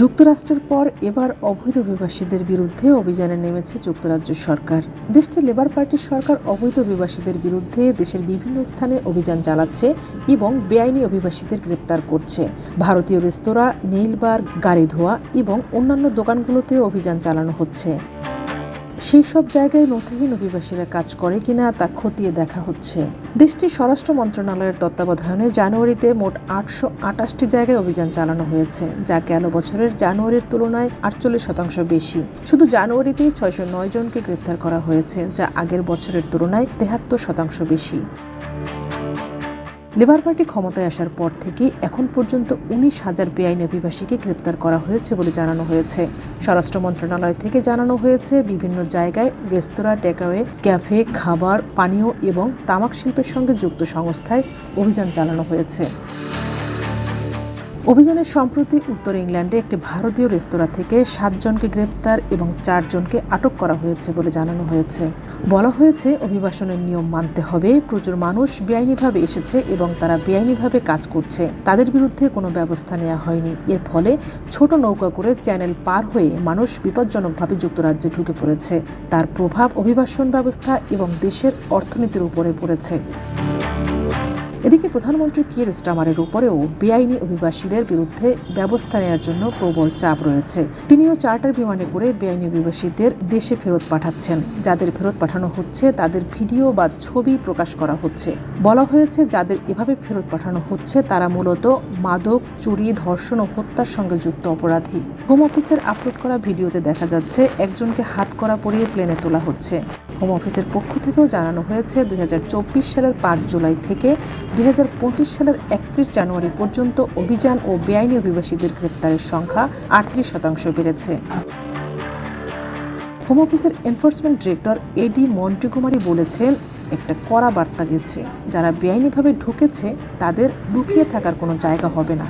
যুক্তরাষ্ট্রের পর এবার অবৈধ অভিবাসীদের বিরুদ্ধে অভিযানে নেমেছে যুক্তরাজ্য সরকার। দেশটির লেবার পার্টির সরকার অবৈধ অভিবাসীদের বিরুদ্ধে দেশের বিভিন্ন স্থানে অভিযান চালাচ্ছে এবং বেআইনি অভিবাসীদের গ্রেপ্তার করছে। ভারতীয় রেস্তোরাঁ নীলবার গাড়ি ধোয়া এবং অন্যান্য দোকানগুলোতেও অভিযান চালানো হচ্ছে। সেই সব জায়গায় নথিহীন অভিবাসীরা কাজ করে কিনা তা খতিয়ে দেখা হচ্ছে। দেশটির স্বরাষ্ট্র মন্ত্রণালয়ের তত্ত্বাবধানে জানুয়ারিতে মোট আটশো আটাশটি জায়গায় অভিযান চালানো হয়েছে, যা গেল বছরের জানুয়ারির তুলনায় আটচল্লিশ শতাংশ বেশি। শুধু জানুয়ারিতেই ছয়শো নয় জনকে গ্রেপ্তার করা হয়েছে, যা আগের বছরের তুলনায় তেহাত্তর শতাংশ বেশি। লেবার পার্টি ক্ষমতায় আসার পর থেকে এখন পর্যন্ত উনিশ হাজার বেআইন অভিবাসীকে গ্রেপ্তার করা হয়েছে বলে জানানো হয়েছে। স্বরাষ্ট্র মন্ত্রণালয় থেকে জানানো হয়েছে, বিভিন্ন জায়গায় রেস্তোরাঁ টেকঅ্যাওয়ে ক্যাফে, খাবার, পানীয় এবং তামাক শিল্পের সঙ্গে যুক্ত সংস্থায় অভিযান চালানো হয়েছে। অভিযানের সম্প্রতি উত্তর ইংল্যান্ডে একটি ভারতীয় রেস্তোরাঁ থেকে সাতজনকে গ্রেপ্তার এবং চারজনকে আটক করা হয়েছে বলে জানানো হয়েছে। বলা হয়েছে, অভিবাসনের নিয়ম মানতে হবে, প্রচুর মানুষ বেআইনিভাবে এসেছে এবং তারা বেআইনিভাবে কাজ করছে। তাদের বিরুদ্ধে কোনো ব্যবস্থা নেওয়া হয়নি। এর ফলে ছোট নৌকা করে চ্যানেল পার হয়ে মানুষ বিপজ্জনকভাবে যুক্তরাজ্যে ঢুকে পড়েছে। তার প্রভাব অভিবাসন ব্যবস্থা এবং দেশের অর্থনীতির উপরে পড়েছে। এদিকে প্রধানমন্ত্রী কিয়ের স্টামারের উপরেও বেআইনি অভিবাসীদের বিরুদ্ধে ব্যবস্থা নেওয়ার জন্য প্রবল চাপ রয়েছে। তিনিও চার্টার বিমানে করে বেআইনি অভিবাসীদের দেশে ফেরত পাঠাচ্ছেন। যাদের ফেরত পাঠানো হচ্ছে, তাদের ভিডিও বা ছবি প্রকাশ করা হচ্ছে। বলা হয়েছে, যাদের এভাবে ফেরত পাঠানো হচ্ছে, তারা মূলত মাদক, চুরি, ধর্ষণ ও হত্যার সঙ্গে যুক্ত অপরাধী। হোম অফিসের আপলোড করা ভিডিওতে দেখা যাচ্ছে, একজনকে হাত করা পরিয়ে প্লেনে তোলা হচ্ছে। হোম অফিসের পক্ষ থেকেও জানানো হয়েছে, দুই হাজার চব্বিশ সালের পাঁচ জুলাই থেকে দুই হাজার পঁচিশ সালের একত্রিশ জানুয়ারি পর্যন্ত অভিযান ও বেআইনি অভিবাসীদের গ্রেপ্তারের সংখ্যা আটত্রিশ শতাংশ বেড়েছে। হোম অফিসের এনফোর্সমেন্ট ডিরেক্টর এডি মন্টিকুমারি বলেছেন, একটা কড়া বার্তা গেছে, যারা বেআইনিভাবে ঢুকেছে তাদের লুকিয়ে থাকার কোনো জায়গা হবে না।